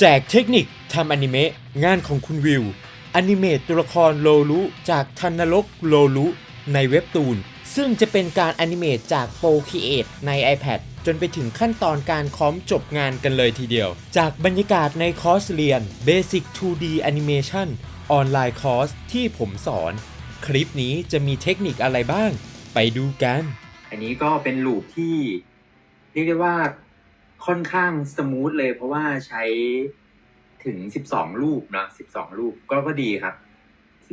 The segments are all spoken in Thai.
แจกเทคนิคทำอนิเมะงานของคุณวิวอนิเมตตัวละครโลรุจากทันนรกโลรุในเว็บตูน ซึ่งจะเป็นการอนิเมตจากโปรคีเอทใน iPad จนไปถึงขั้นตอนการคอมจบงานกันเลยทีเดียว จากบรรยากาศในคอร์สเรียน Basic 2D Animation ออนไลน์คอร์สที่ผมสอน คลิปนี้จะมีเทคนิคอะไรบ้าง ไปดูกัน อันนี้ก็เป็นลูปที่เรียกได้ว่า ค่อนข้างสมูทเลยเพราะว่าใช้ถึง12รูปเนาะ12รูปก็ก็ดีครับ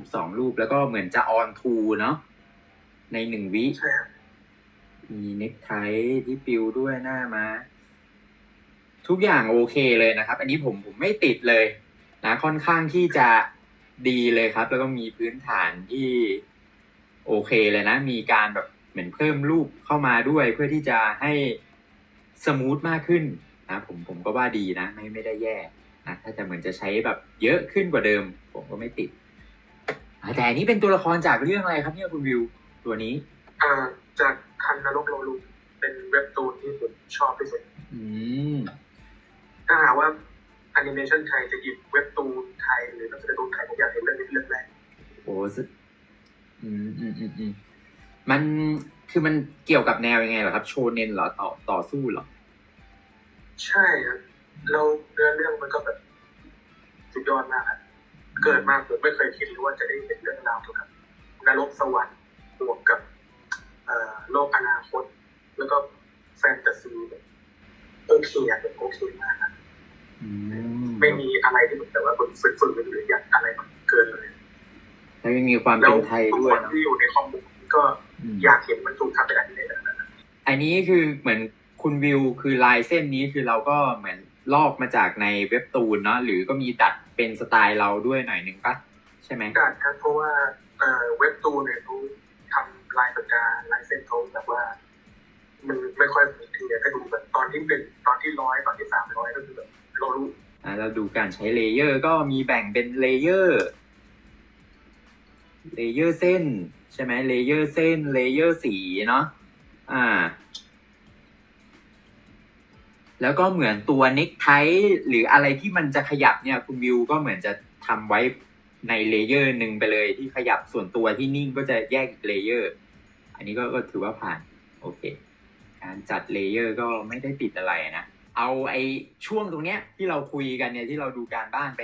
12รูปแล้วก็เหมือนจะออนทูเนาะในหนึ่งวิใช่ครับมีเน็กไทที่ปิวด้วยหน้ามาทุกอย่างโอเคเลยนะครับ อันนี้ผมผมไม่ติดเลยนะค่อนข้างที่จะดีเลยครับ แล้วก็มีพื้นฐานที่โอเคเลยนะ มีการแบบเหมือนเพิ่มรูปเข้ามาด้วยเพื่อที่จะให้ สมูทมากขึ้นนะผมผมก็ว่าดีนะไม่ไม่ได้แย่นะถ้าจะเหมือนจะใช้แบบเยอะขึ้นกว่าเดิม ผมก็ไม่ติดอ่าแต่อันนี้เป็นตัวละครจากเรื่องอะไรครับเนี่ยคุณวิวตัวนี้อ่าจากคันนรกโลลูเป็นเว็บตูนที่ผมชอบที่สุดอืมถ้าหากว่าแอนิเมชันไทยจะหยิบเว็บตูนไทยหรือหนังสือการ์ตูนไทยผมอยากเห็นเรื่องนี้เป็นเรื่องแรกโอ้สึอืมอืมอืมอื มมันคือมันเกี่ยวกับแนวยังไงเหรอครับ โชเนนเหรอต่อต่อสู้เหรอ ใช่ครับแล้วเรื่องเรื่องมันก็แบบสุดยอดมากครับเกิดมาผมไม่เคยคิดเลยว่าจะได้เห็นเรื่องราวเกี่ยวกับนรกสวรรค์บวกกับเอ่อโลกอนาคต แล้วก็แฟนตาซีแบบโอเคอะแบบโอเคมากครับอืไม่มีอะไรที่มันแต่ว่าคนฝึกๆหรืออยากอะไรมันเกินเลยแล้วยังมีความแล้เป็วนไทยทุกด้วคยนเนอะที่อยู่ในคอมมูน ก็อืมอยากเห็นมันถูกทำเป็นอนิเมะแบบนั้นนะอันนี้คือเหมือนคุณวิวคือลายเส้นนี้คือเราก็เหมือนลอกมาจากในเว็บตูนเนาะหรือก็มีดัดเป็นสไตล์เราด้วยหน่อยหนึ่งปะใช่ไหมได้ครับเพราะว่าเอ่อเว็บตูนเนี่ยเขาทำลายปากกาลายเส้นเขาแบบว่า มันไม่ค่อยเหมือนทีถ้าดูแบบตอนที่หนึ่งตอนที่ร้อยตอนที่สามร้อยก็คือแบบเรารู้อ่าเราดูการใช้เลเยอร์ก็มีแบ่งเป็นเลเยอร์ เลเยอร์เส้น ใช่ไหมเลเยอร์เส้นเลเยอร์สีเนาะอ่า แล้วก็เหมือนตัวเน็กไทหรืออะไรที่มันจะขยับเนี่ย คุณวิวก็เหมือนจะทำไว้ในเลเยอร์หนึ่งไปเลยที่ขยับส่วนตัวที่นิ่งก็จะแยกอีกเลเยอร์ อันนี้ก็ก็ถือว่าผ่าน โอเค การจัดเลเยอร์ก็ไม่ได้ติดอะไรนะ เอาไอช่วงตรงเนี้ยที่เราคุยกันเนี่ยที่เราดูการบ้านไป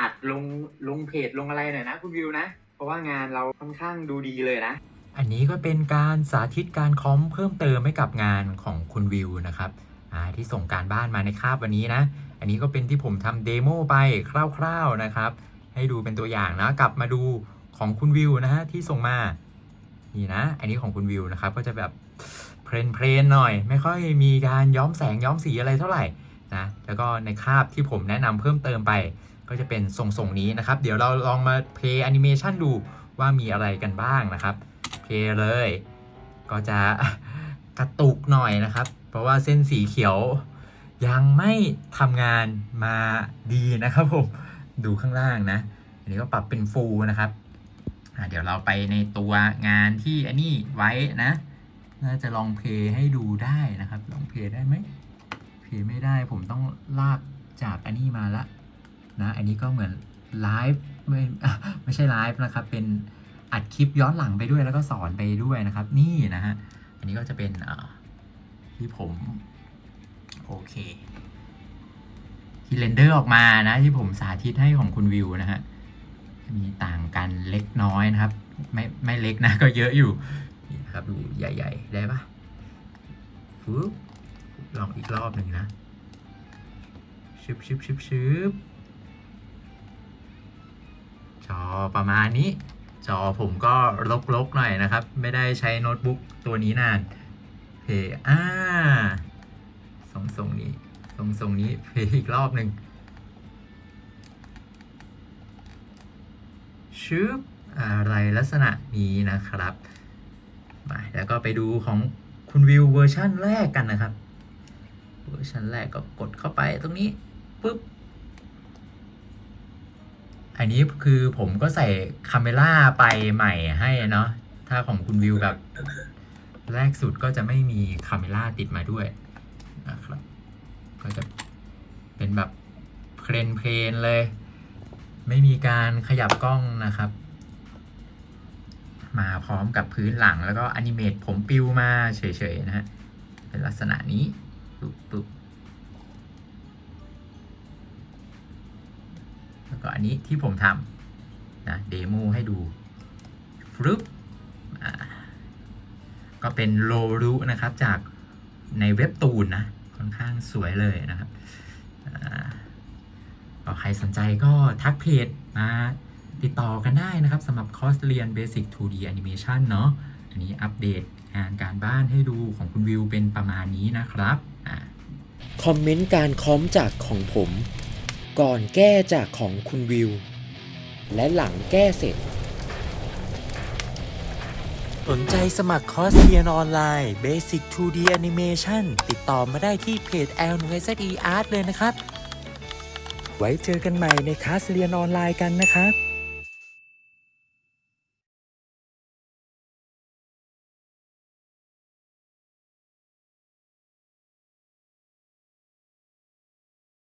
อัดลงลงเพจลงอะไรหน่อยนะคุณวิวนะ เพราะว่างานเราค่อนข้างดูดีเลยนะ อันนี้ก็เป็นการสาธิตการคอมเพิ่มเติมให้กับงานของคุณวิวนะครับอ่าที่ส่งการบ้านมาในคาบวันนี้นะ อันนี้ก็เป็นที่ผมทำเดโมไปคร่าวๆนะครับ ให้ดูเป็นตัวอย่างนะกลับมาดูของคุณวิวนะฮะที่ส่งมานี่นะ อันนี้ของคุณวิวนะครับ ก็จะแบบเพลนเพลนหน่อย ไม่ค่อยมีการย้อมแสงย้อมสีอะไรเท่าไหร่นะแล้วก็ในคาบที่ผมแนะนำเพิ่มเติมไป ก็จะเป็นทรงๆนี้นะครับ เดี๋ยวเราลองมาเพลย์แอนิเมชันดูว่ามีอะไรกันบ้างนะครับเพลย์เลย ก็จะกระตุกหน่อยนะครับ เพราะว่าเส้นสีเขียวยังไม่ทำงานมาดีนะครับผมดูข้างล่างนะ อันนี้ก็ปรับเป็นฟูลนะครับเดี๋ยวเราไปในตัวงานที่อันนี้ไว้นะ น่าจะลองเพลย์ให้ดูได้นะครับ ลองเพลย์ได้ไหมเพลย์ไม่ได้ผมต้องลากจากอันนี้มาละ นะอันนี้ก็เหมือนไลฟ์ไม่ไม่ใช่ไลฟ์นะครับ เป็นอัดคลิปย้อนหลังไปด้วยแล้วก็สอนไปด้วยนะครับ นี่นะฮะอันนี้ก็จะเป็นที่ผม โอเคที่เรนเดอร์ออกมานะที่ผมสาธิตให้ของคุณวิวนะฮะมีต่างกันเล็กน้อยนะครับ ไม่ไม่เล็กนะก็เยอะอยู่นี่นะครับดูใหญ่ ๆ ได้ปะฟึบลองอีกรอบหนึ่งนะชึบชึบชึบชึบ ประมาณนี้ จอผมก็ลกๆหน่อยนะครับ ไม่ได้ใช้โน้ตบุ๊กตัวนี้นานเพย์อ่าทรงทรงนี้ทรงทรงนี้เพย์อีกรอบหนึ่งชึบอะไรลักษณะนี้นะครับมาแล้วก็ไปดูของคุณวิวเวอร์ชั่นแรกกันนะครับ เวอร์ชันแรกก็กดเข้าไปตรงนี้ปุ๊บ อันนี้คือผมก็ใส่คาเมล่าไปใหม่ให้เนาะถ้าของคุณวิวแบบแรกสุดก็จะไม่มีคาเมล่าติดมาด้วยนะครับ ก็จะเป็นแบบเพลนเพลนๆเลย ไม่มีการขยับกล้องนะครับ มาพร้อมกับพื้นหลังแล้วก็อนิเมตผมปิวมาเฉยๆนะฮะเป็นลักษณะนี้ปุ๊บปุ๊บ ก็อันนี้ที่ผมทำนะเดโมให้ดูฟลุปก็เป็นโลรุนะครับจากในเว็บตูนนะ ค่อนข้างสวยเลยนะครับอ่าก็ใครสนใจก็ทักเพจมาติดต่อกันได้นะครับสำหรับคอร์สเรียน Basic 2D Animation เนาะอันนี้อัปเดตงานการบ้านให้ดูของคุณวิวเป็นประมาณนี้นะครับคอมเมนต์การคอมจากของผม ก่อนแก้จากของคุณวิว และหลังแก้เสร็จ สนใจสมัครคอร์สเรียนออนไลน์ Basic 2D Animation ติดต่อมาได้ที่เพจ l 1 s e Art เลยนะครับ ไว้เจอกันใหม่ในคลาสเรียนออนไลน์กันนะครับ